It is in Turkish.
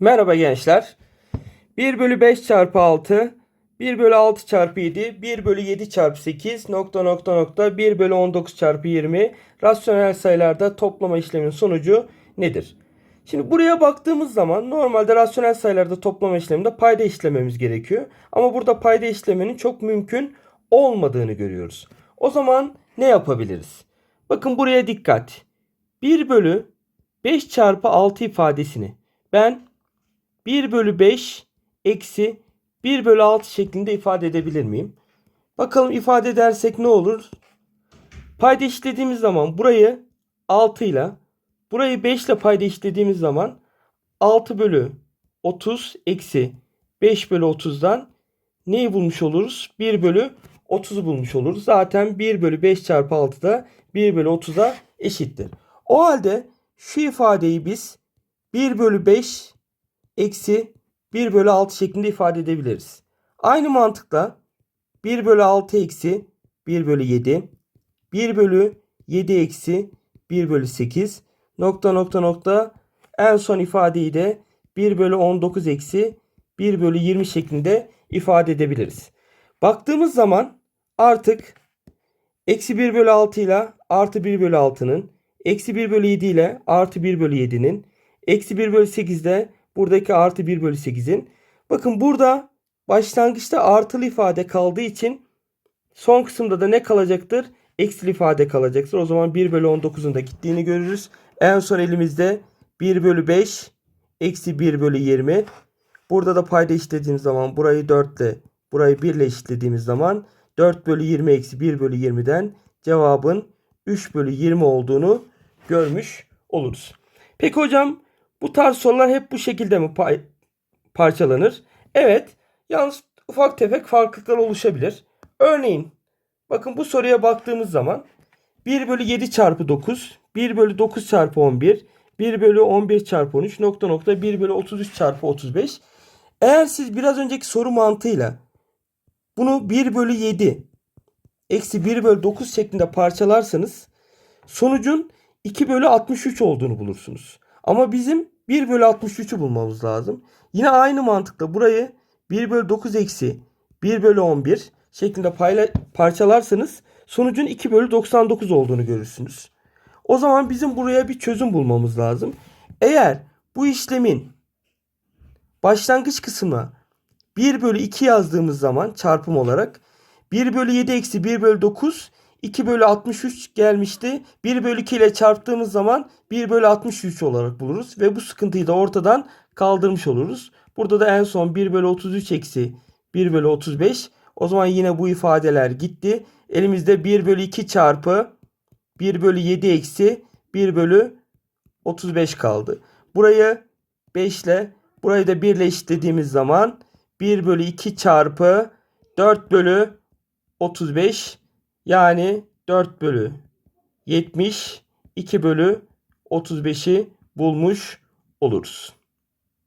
Merhaba gençler. 1 bölü 5 çarpı 6, 1 bölü 6 çarpı 7, 1 bölü 7 çarpı 8, nokta nokta nokta 1 bölü 19 çarpı 20 rasyonel sayılarda toplama işleminin sonucu nedir? Şimdi buraya baktığımız zaman normalde rasyonel sayılarda toplama işleminde payda işlememiz gerekiyor. Ama burada payda işlemenin çok mümkün olmadığını görüyoruz. O zaman ne yapabiliriz? Bakın buraya dikkat. 1 bölü 5 çarpı 6 ifadesini ben 1 bölü 5 eksi 1 bölü 6 şeklinde ifade edebilir miyim? Bakalım ifade edersek ne olur? Payda işlediğimiz zaman burayı 6 ile burayı 5 ile payda işlediğimiz zaman 6 bölü 30 eksi 5 bölü 30'dan neyi bulmuş oluruz? 1 bölü 30'u bulmuş oluruz. Zaten 1 bölü 5 çarpı 6 da 1 bölü 30'a eşittir. O halde şu ifadeyi biz 1 bölü 5 eksi 1 bölü 6 şeklinde ifade edebiliriz. Aynı mantıkla 1 bölü 6 eksi 1 bölü 7 1 bölü 7 eksi 1 bölü 8 nokta nokta nokta en son ifadeyi de 1 bölü 19 eksi 1 bölü 20 şeklinde ifade edebiliriz. Baktığımız zaman artık eksi 1 bölü 6 ile artı 1 bölü 6'nın eksi 1 bölü 7 ile artı 1 bölü 7'nin eksi 1 bölü 8 ile buradaki artı 1 bölü 8'in. Bakın burada başlangıçta artılı ifade kaldığı için son kısımda da ne kalacaktır? Eksili ifade kalacaktır. O zaman 1 bölü 19'un da gittiğini görürüz. En son elimizde 1 bölü 5 eksi 1 bölü 20. Burada da payda işlediğimiz zaman burayı 4 ile burayı 1 ile eşitlediğimiz zaman 4 bölü 20 eksi 1 bölü 20'den cevabın 3 bölü 20 olduğunu görmüş oluruz. Peki hocam bu tarz sorular hep bu şekilde mi pay- parçalanır? Evet. Yalnız ufak tefek farklılıklar oluşabilir. Örneğin bakın bu soruya baktığımız zaman 1 bölü 7 çarpı 9, 1 bölü 9 çarpı 11, 1 bölü 11 çarpı 13 nokta nokta 1 bölü 33 çarpı 35. Eğer siz biraz önceki soru mantığıyla bunu 1 bölü 7 eksi 1 bölü 9 şeklinde parçalarsanız sonucun 2 bölü 63 olduğunu bulursunuz. Ama bizim 1 bölü 63'ü bulmamız lazım. Yine aynı mantıkla burayı 1 bölü 9 eksi 1 bölü 11 şeklinde parçalarsanız sonucun 2 bölü 99 olduğunu görürsünüz. O zaman bizim buraya bir çözüm bulmamız lazım. Eğer bu işlemin başlangıç kısmına 1 bölü 2 yazdığımız zaman çarpım olarak 1 bölü 7 eksi 1 bölü 9 2 bölü 63 gelmişti. 1 bölü 2 ile çarptığımız zaman 1 bölü 63 olarak buluruz. Ve bu sıkıntıyı da ortadan kaldırmış oluruz. Burada da en son 1 bölü 33 eksi 1 bölü 35. O zaman yine bu ifadeler gitti. Elimizde 1 bölü 2 çarpı 1 bölü 7 eksi 1 bölü 35 kaldı. Burayı 5 ile burayı da 1 ile eşitlediğimiz zaman 1 bölü 2 çarpı 4 bölü 35 yani 4 bölü 70 2 bölü 35'i bulmuş oluruz.